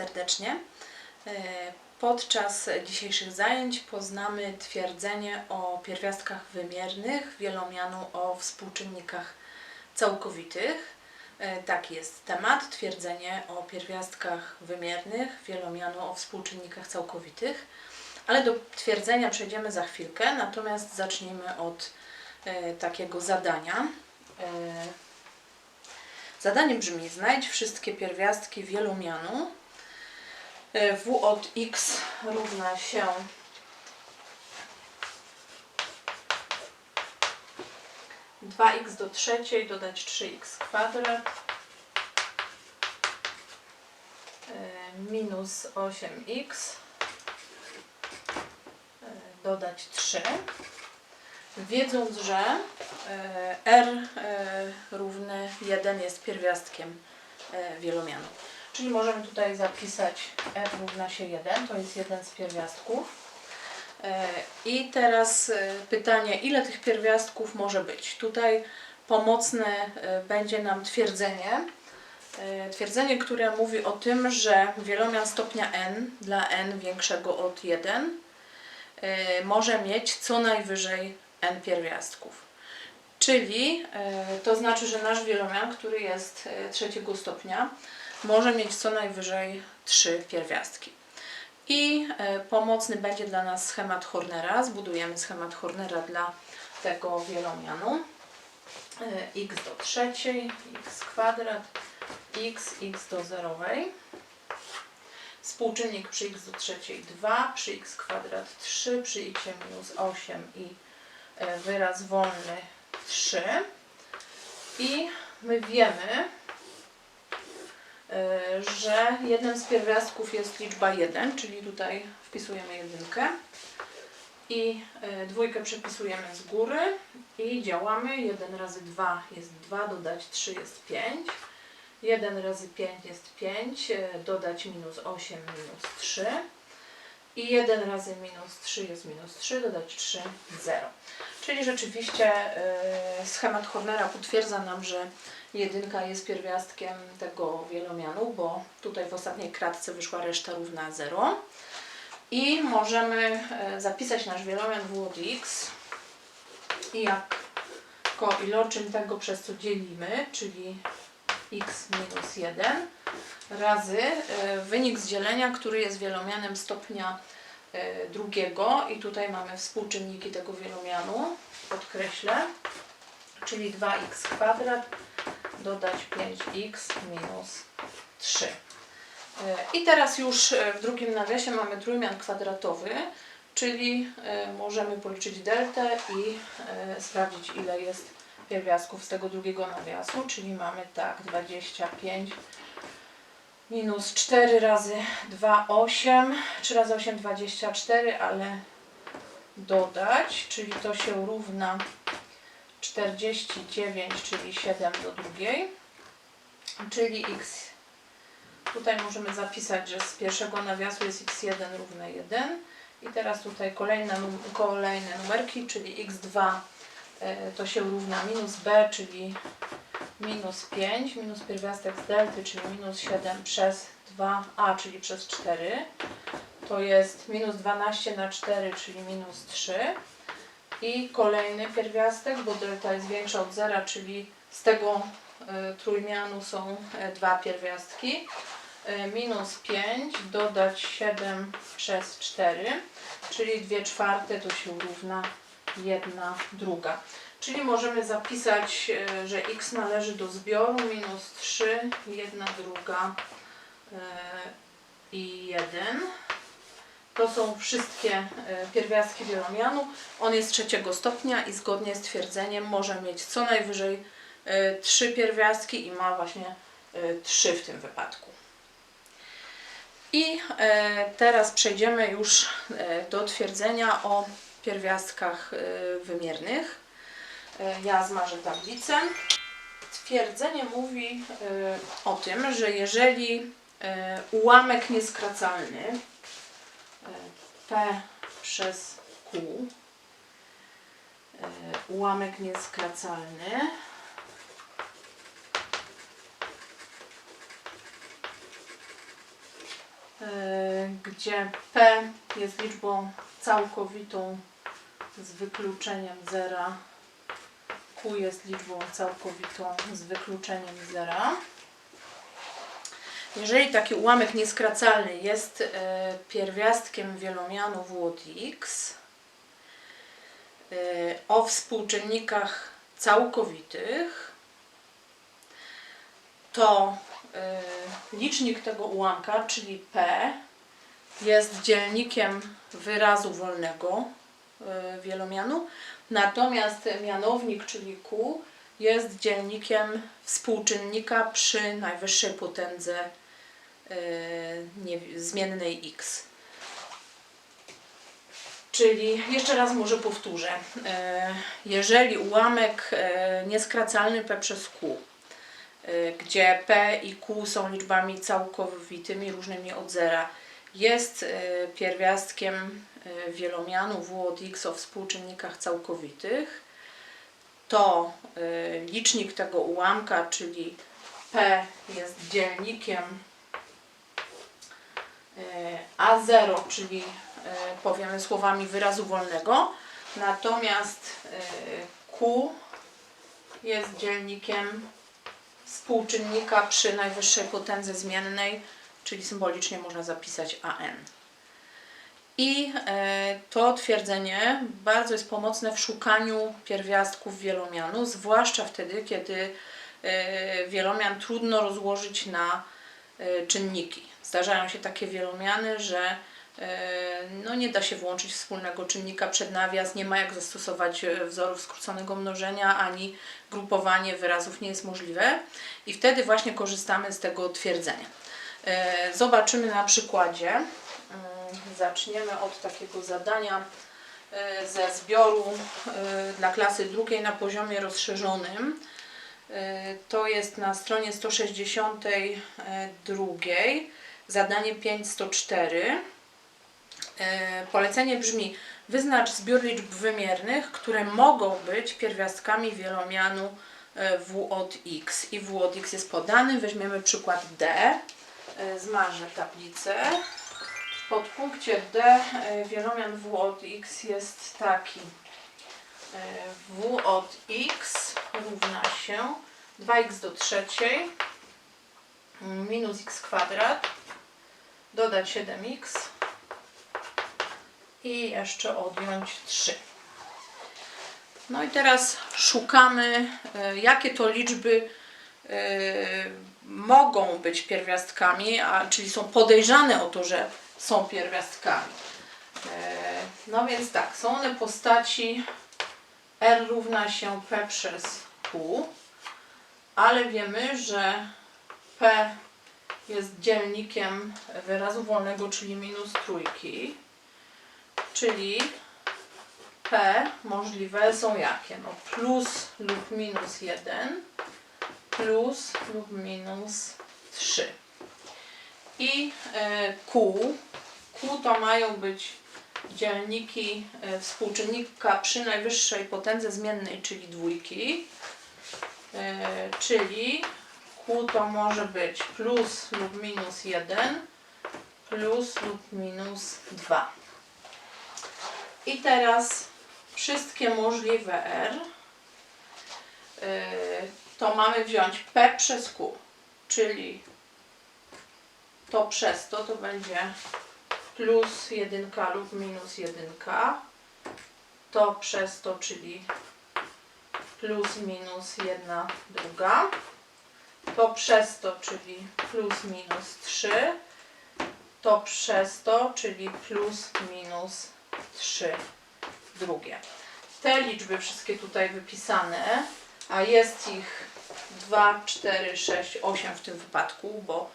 Serdecznie. E, Podczas dzisiejszych zajęć poznamy twierdzenie o pierwiastkach wymiernych wielomianu o współczynnikach całkowitych. E, Taki jest temat, twierdzenie o pierwiastkach wymiernych wielomianu o współczynnikach całkowitych. Ale do twierdzenia przejdziemy za chwilkę, natomiast zacznijmy od e, takiego zadania. Zadanie brzmi: znajdź wszystkie pierwiastki wielomianu. W od x równa się dwa x do trzeciej dodać 3x kwadrat e, minus 8x e, dodać 3 wiedząc, że e, r równy 1 jest pierwiastkiem wielomianu. Czyli możemy tutaj zapisać r równa się 1, to jest jeden z pierwiastków. E, I teraz e, pytanie, ile tych pierwiastków może być? Tutaj pomocne e, będzie nam twierdzenie, twierdzenie, które mówi o tym, że wielomian stopnia n dla n większego od 1 e, może mieć co najwyżej n pierwiastków. Czyli to znaczy, że nasz wielomian, który jest trzeciego stopnia, może mieć co najwyżej trzy pierwiastki. I e, pomocny będzie dla nas schemat Hornera. Zbudujemy schemat Hornera dla tego wielomianu. E, x do trzeciej, x kwadrat, x, x do zerowej. Współczynnik przy x do trzeciej 2, przy x kwadrat 3, przy x minus 8 i e, wyraz wolny 3. I my wiemy, że jednym z pierwiastków jest liczba 1, czyli tutaj wpisujemy jedynkę i e, dwójkę przepisujemy z góry i działamy. 1 razy 2 jest 2, dodać 3 jest 5. 1 razy 5 jest 5, e, dodać minus 8 minus 3. I 1 razy minus 3 jest minus 3, dodać 3, 0. Czyli rzeczywiście e, schemat Hornera potwierdza nam, że jedynka jest pierwiastkiem tego wielomianu, bo tutaj w ostatniej kratce wyszła reszta równa 0. I możemy e, zapisać nasz wielomian w od x i jako iloczyn tego, przez co dzielimy, czyli x minus 1 razy e, wynik z dzielenia, który jest wielomianem stopnia e, drugiego i tutaj mamy współczynniki tego wielomianu, podkreślę, czyli 2x kwadrat dodać 5x minus 3. E, I teraz już e, w drugim nawiasie mamy trójmian kwadratowy, czyli e, możemy policzyć deltę i sprawdzić ile jest pierwiastków z tego drugiego nawiasu, czyli mamy tak 25 minus 4 razy 2 8, 3 razy 8 24, ale dodać, czyli to się równa 49, czyli 7 do drugiej, czyli x. Tutaj możemy zapisać, że z pierwszego nawiasu jest x1 równe 1 i teraz tutaj kolejne, kolejne numerki, czyli x2 e, to się równa minus b, czyli minus 5, minus pierwiastek z delty, czyli minus 7 przez 2a, czyli przez 4. To jest minus 12 na 4, czyli minus 3. I kolejny pierwiastek, bo delta jest większa od zera, czyli z tego e, trójmianu są e, dwa pierwiastki. E, minus 5 dodać 7 przez 4, czyli 2 czwarte to się równa 1 druga. Czyli możemy zapisać, e, że x należy do zbioru minus 3, 1 druga i 1. To są wszystkie e, pierwiastki wielomianu. On jest trzeciego stopnia i zgodnie z twierdzeniem może mieć co najwyżej e, trzy pierwiastki i ma właśnie e, trzy w tym wypadku. I teraz przejdziemy już do twierdzenia o pierwiastkach wymiernych. Ja zmarzę tablicę. Twierdzenie mówi o tym, że jeżeli ułamek nieskracalny P przez Q, e, ułamek nieskracalny. Gdzie P jest liczbą całkowitą z wykluczeniem zera, Q jest liczbą całkowitą z wykluczeniem zera. Jeżeli taki ułamek nieskracalny jest e, pierwiastkiem wielomianu w od x e, o współczynnikach całkowitych, to e, licznik tego ułamka, czyli p, jest dzielnikiem wyrazu wolnego wielomianu, natomiast mianownik, czyli q, jest dzielnikiem współczynnika przy najwyższej potędze nie, zmiennej x. Czyli jeszcze raz może powtórzę. E, Jeżeli ułamek e, nieskracalny p przez q, e, gdzie p i q są liczbami całkowitymi różnymi od zera, jest e, pierwiastkiem e, wielomianu w od x o współczynnikach całkowitych, to licznik tego ułamka, czyli P jest dzielnikiem A0, czyli y, powiemy słowami wyrazu wolnego, natomiast y, Q jest dzielnikiem współczynnika przy najwyższej potędze zmiennej, czyli symbolicznie można zapisać AN. I e, to twierdzenie bardzo jest pomocne w szukaniu pierwiastków wielomianu, zwłaszcza wtedy, kiedy e, wielomian trudno rozłożyć na e, czynniki. Zdarzają się takie wielomiany, że e, no nie da się włączyć wspólnego czynnika przed nawias, nie ma jak zastosować e, wzorów skróconego mnożenia, ani grupowanie wyrazów nie jest możliwe. I wtedy właśnie korzystamy z tego twierdzenia. E, Zobaczymy na przykładzie. Mm, Zaczniemy od takiego zadania ze zbioru dla klasy drugiej na poziomie rozszerzonym. To jest na stronie 162, zadanie 5104. E, Polecenie brzmi: wyznacz zbiór liczb wymiernych, które mogą być pierwiastkami wielomianu e, w od x. I w od x jest podany. Weźmiemy przykład d. E, Zmarzę tablicę. W podpunkcie D wielomian w od x jest taki. W od x równa się 2x do trzeciej minus x kwadrat dodać 7x i jeszcze odjąć 3. No i teraz szukamy, e, jakie to liczby e, mogą być pierwiastkami, a, czyli są podejrzane o to, że są pierwiastkami. E, No więc tak, są one postaci R równa się P przez Q, ale wiemy, że P jest dzielnikiem wyrazu wolnego, czyli minus trójki, czyli P możliwe są jakie? No plus lub minus 1, plus lub minus 3. I e, Q, Q to mają być dzielniki e, współczynnika przy najwyższej potędze zmiennej, czyli dwójki, e, czyli To może być plus lub minus 1, plus lub minus 2. I teraz wszystkie możliwe R yy, to mamy wziąć P przez Q, czyli to przez to to będzie plus 1 lub minus 1, to przez to, czyli plus minus 1 druga, to przez to, czyli plus minus 3, to przez to, czyli plus minus 3 drugie. Te liczby wszystkie tutaj wypisane, a jest ich 2, 4, 6, 8 w tym wypadku, bo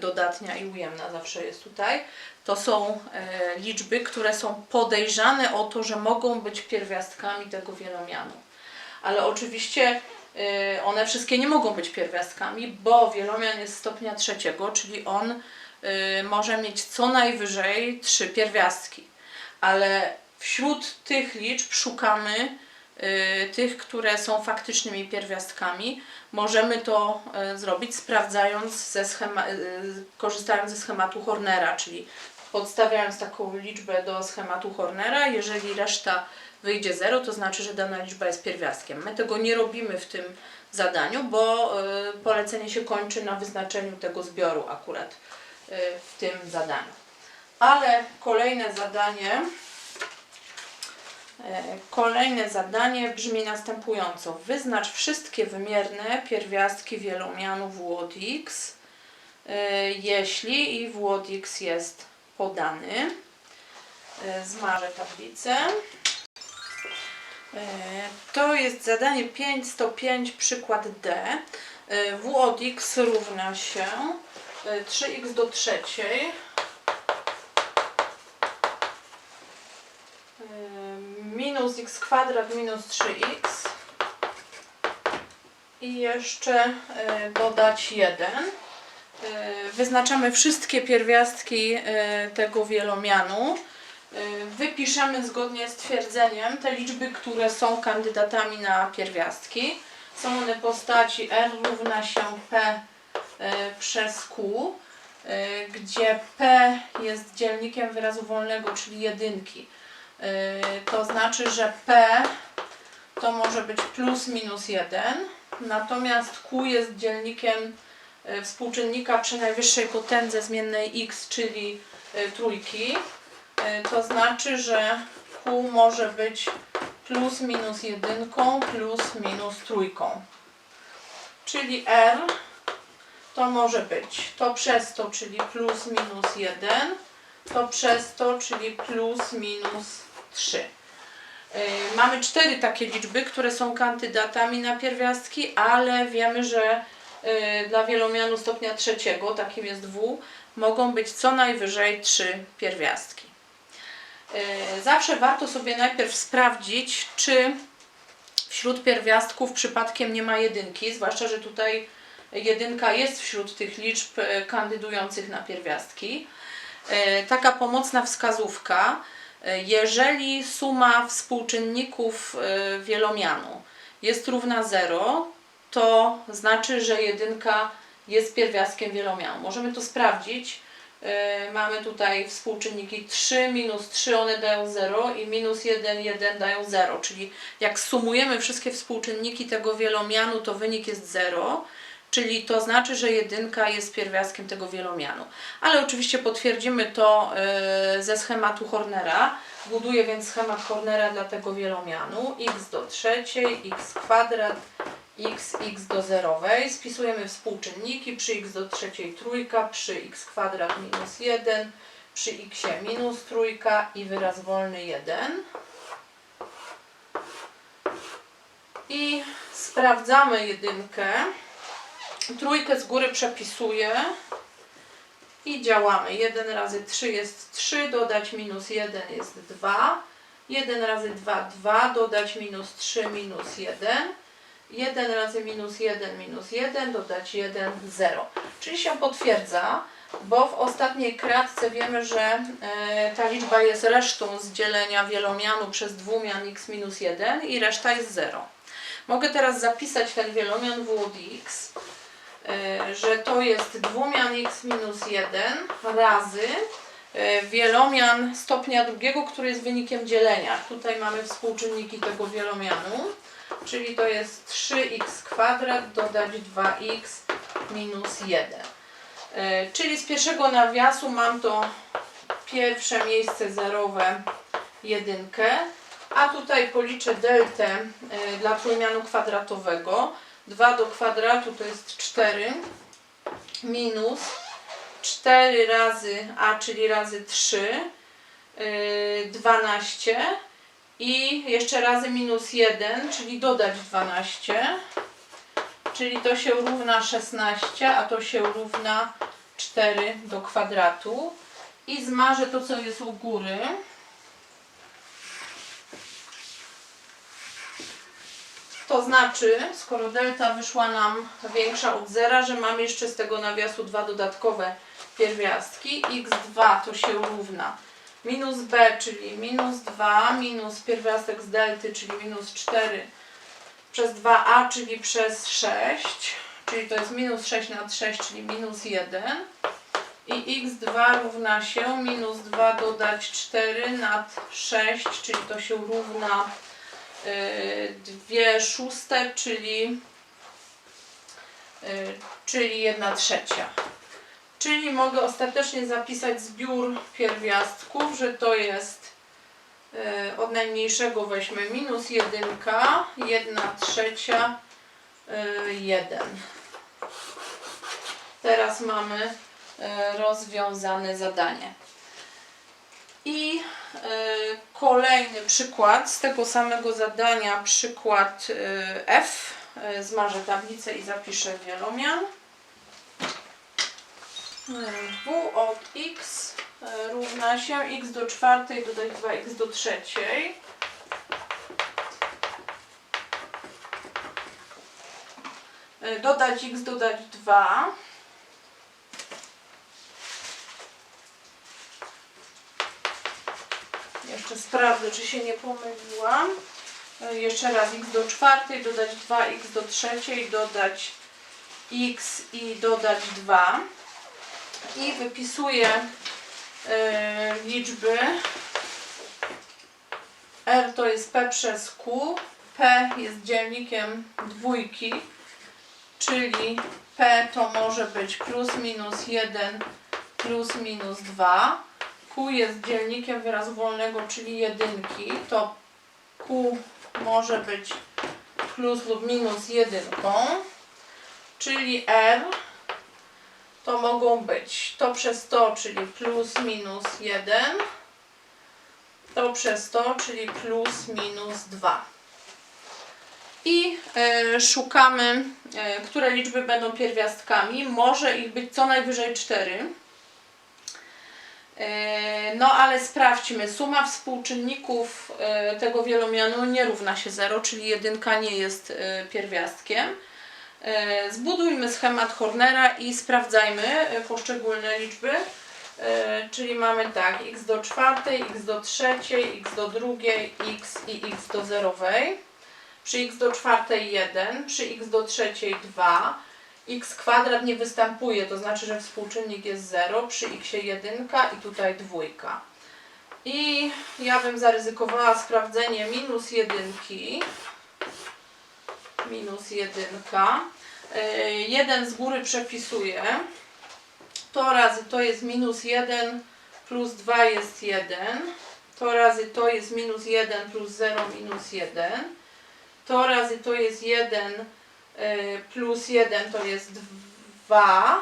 dodatnia i ujemna zawsze jest tutaj, to są e, liczby, które są podejrzane o to, że mogą być pierwiastkami tego wielomianu. Ale oczywiście one wszystkie nie mogą być pierwiastkami, bo wielomian jest stopnia trzeciego, czyli on e, może mieć co najwyżej trzy pierwiastki. Ale wśród tych liczb szukamy y, tych, które są faktycznymi pierwiastkami. Możemy to y, zrobić sprawdzając ze y, korzystając ze schematu Hornera, czyli podstawiając taką liczbę do schematu Hornera. Jeżeli reszta wyjdzie 0, to znaczy, że dana liczba jest pierwiastkiem. My tego nie robimy w tym zadaniu, bo y, polecenie się kończy na wyznaczeniu tego zbioru akurat y, w tym zadaniu. Ale kolejne zadanie e, Kolejne zadanie brzmi następująco. Wyznacz wszystkie wymierne pierwiastki wielomianu w x, jeśli i w x jest podany. Zmarzę tablicę. E, To jest zadanie 505, przykład D. E, W od x równa się e, 3x do trzeciej minus x kwadrat minus 3x i jeszcze e, dodać 1. E, Wyznaczamy wszystkie pierwiastki e, tego wielomianu. E, Wypiszemy zgodnie z twierdzeniem te liczby, które są kandydatami na pierwiastki. Są one postaci r równa się p e, przez q, e, gdzie p jest dzielnikiem wyrazu wolnego, czyli jedynki. To znaczy, że P to może być plus minus 1, natomiast Q jest dzielnikiem współczynnika przy najwyższej potędze zmiennej x, czyli trójki. Yy, To znaczy, że Q może być plus minus jedynką plus minus trójką. Czyli R to może być to przez to, czyli plus minus 1, to przez to, czyli plus minus 3. Yy, Mamy cztery takie liczby, które są kandydatami na pierwiastki, ale wiemy, że yy, dla wielomianu stopnia trzeciego, takim jest W, mogą być co najwyżej trzy pierwiastki. Yy, Zawsze warto sobie najpierw sprawdzić, czy wśród pierwiastków przypadkiem nie ma jedynki, zwłaszcza, że tutaj jedynka jest wśród tych liczb e, kandydujących na pierwiastki. E, Taka pomocna wskazówka, e, jeżeli suma współczynników e, wielomianu jest równa 0, to znaczy, że jedynka jest pierwiastkiem wielomianu. Możemy to sprawdzić. E, Mamy tutaj współczynniki 3 minus 3, one dają 0 i minus 1, 1 dają 0, czyli jak sumujemy wszystkie współczynniki tego wielomianu, to wynik jest 0. Czyli to znaczy, że jedynka jest pierwiastkiem tego wielomianu. Ale oczywiście potwierdzimy to y, ze schematu Hornera. Buduję więc schemat Hornera dla tego wielomianu. x do trzeciej, x kwadrat, x, x do zerowej. Spisujemy współczynniki. Przy x do trzeciej trójka, przy x kwadrat minus 1, przy x minus trójka i wyraz wolny 1. I sprawdzamy jedynkę. Trójkę z góry przepisuję i działamy. 1 razy 3 jest 3, dodać minus 1 jest 2. 1 razy 2, 2, dodać minus 3, minus 1. 1 razy minus 1, minus 1, dodać 1, 0. Czyli się potwierdza, bo w ostatniej kratce wiemy, że e, ta liczba jest resztą z dzielenia wielomianu przez dwumian x minus 1 i reszta jest 0. Mogę teraz zapisać ten wielomian w od x e, że to jest dwumian x minus 1 razy e, wielomian stopnia drugiego, który jest wynikiem dzielenia. Tutaj mamy współczynniki tego wielomianu, czyli to jest 3x kwadrat dodać 2x minus 1. E, Czyli z pierwszego nawiasu mam to pierwsze miejsce zerowe jedynkę, a tutaj policzę deltę e, dla trójmianu kwadratowego. 2 do kwadratu to jest 4 minus 4 razy a, czyli razy 3, yy, 12 i jeszcze razy minus 1, czyli dodać 12, czyli to się równa 16, a to się równa 4 do kwadratu i zmarzę to, co jest u góry. To znaczy, skoro delta wyszła nam większa od zera, że mam jeszcze z tego nawiasu dwa dodatkowe pierwiastki. x2 to się równa minus b, czyli minus 2, minus pierwiastek z delty, czyli minus 4 przez 2a, czyli przez 6, czyli to jest minus 6 nad 6, czyli minus 1 i x2 równa się minus 2 dodać 4 nad 6, czyli to się równa y, 2 szóste, czyli, y, czyli 1 trzecia. Czyli mogę ostatecznie zapisać zbiór pierwiastków, że to jest y, od najmniejszego weźmy minus 1, 1 trzecia, y, 1. Teraz mamy y, rozwiązane zadanie. I kolejny przykład z tego samego zadania, przykład F. Zmarzę tablicę i zapiszę wielomian. W od x y, równa się x do czwartej dodać 2x do trzeciej. Y, Dodać x, dodać 2. Jeszcze sprawdzę, czy się nie pomyliłam. E, Jeszcze raz x do czwartej, dodać 2x do trzeciej, dodać x i dodać 2. I wypisuję e, liczby. R to jest P przez Q. P jest dzielnikiem dwójki, czyli P to może być plus minus 1 plus minus 2. Q jest dzielnikiem wyrazu wolnego, czyli jedynki, to Q może być plus lub minus jedynką, czyli R to mogą być to przez to, czyli plus minus 1, to przez to, czyli plus minus 2. I e, szukamy, e, które liczby będą pierwiastkami. Może ich być co najwyżej 4. E, No ale sprawdźmy, suma współczynników tego wielomianu nie równa się 0, czyli jedynka nie jest pierwiastkiem. E, Zbudujmy schemat Hornera i sprawdzajmy e, poszczególne liczby. E, Czyli mamy tak, x do czwartej, x do trzeciej, x do drugiej, x i x do zerowej. Przy x do czwartej 1, przy x do trzeciej 2, x kwadrat nie występuje, to znaczy, że współczynnik jest 0, przy x 1 i tutaj dwójka. I ja bym zaryzykowała sprawdzenie minus jedynki. Minus jedynka. 1 z góry przepisuję. To razy to jest minus 1 plus 2 jest 1. To razy to jest minus 1 plus 0 minus 1. To razy to jest 1 y, plus 1 to jest 2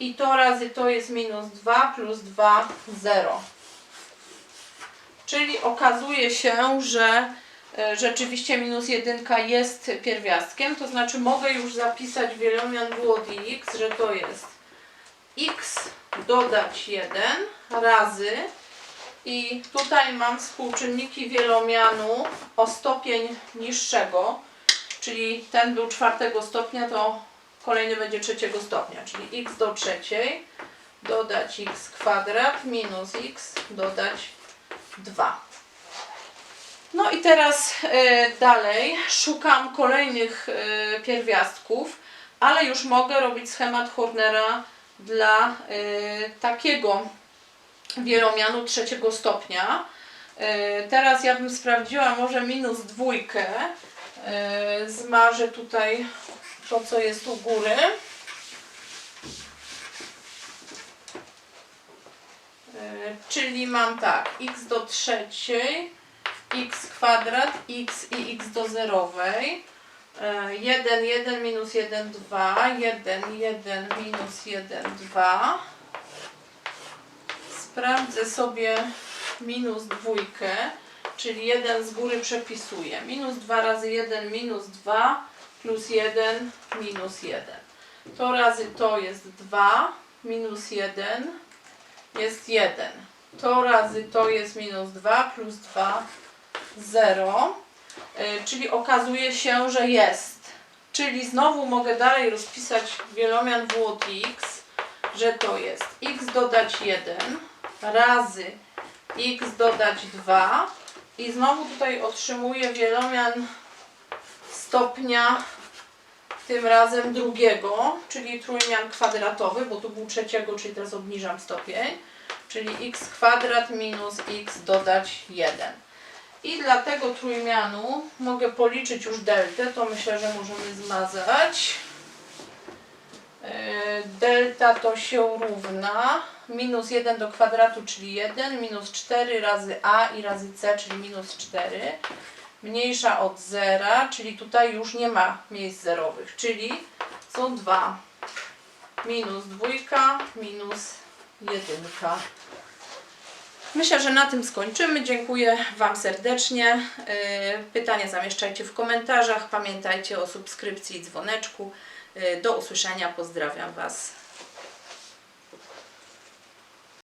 i to razy to jest minus 2 plus 2 0. Czyli okazuje się, że rzeczywiście minus 1 jest pierwiastkiem, to znaczy mogę już zapisać wielomian od x, że to jest x dodać 1 razy i tutaj mam współczynniki wielomianu o stopień niższego, czyli ten był czwartego stopnia, to kolejny będzie trzeciego stopnia, czyli x do trzeciej dodać x kwadrat minus x dodać 2. No i teraz e, dalej szukam kolejnych e, pierwiastków, ale już mogę robić schemat Hornera dla e, takiego wielomianu trzeciego stopnia. Teraz ja bym sprawdziła może minus dwójkę. Zmarzę tutaj to, co jest u góry. Czyli mam tak, x do trzeciej, x kwadrat, x i x do zerowej. 1, 1, minus 1, 2, 1, 1, minus 1, 2. Sprawdzę sobie minus dwójkę, czyli 1 z góry przepisuję. Minus 2 razy 1 minus 2 plus 1 minus 1. To razy to jest 2 minus 1 jest 1. To razy to jest minus 2 plus 2 0. Y, Czyli okazuje się, że jest. Czyli znowu mogę dalej rozpisać wielomian w od x, że to jest x dodać 1 razy x dodać 2 i znowu tutaj otrzymuję wielomian stopnia tym razem drugiego, czyli trójmian kwadratowy, bo tu był trzeciego, czyli teraz obniżam stopień, czyli x kwadrat minus x dodać 1. I dla tego trójmianu mogę policzyć już deltę, to myślę, że możemy zmazać. Yy, Delta to się równa minus 1 do kwadratu, czyli 1, minus 4 razy a i razy c, czyli minus 4, mniejsza od zera, czyli tutaj już nie ma miejsc zerowych, czyli są 2, minus dwójka, minus jedynka. Myślę, że na tym skończymy. Dziękuję Wam serdecznie. Yy, Pytania zamieszczajcie w komentarzach. Pamiętajcie o subskrypcji i dzwoneczku. Yy, Do usłyszenia. Pozdrawiam Was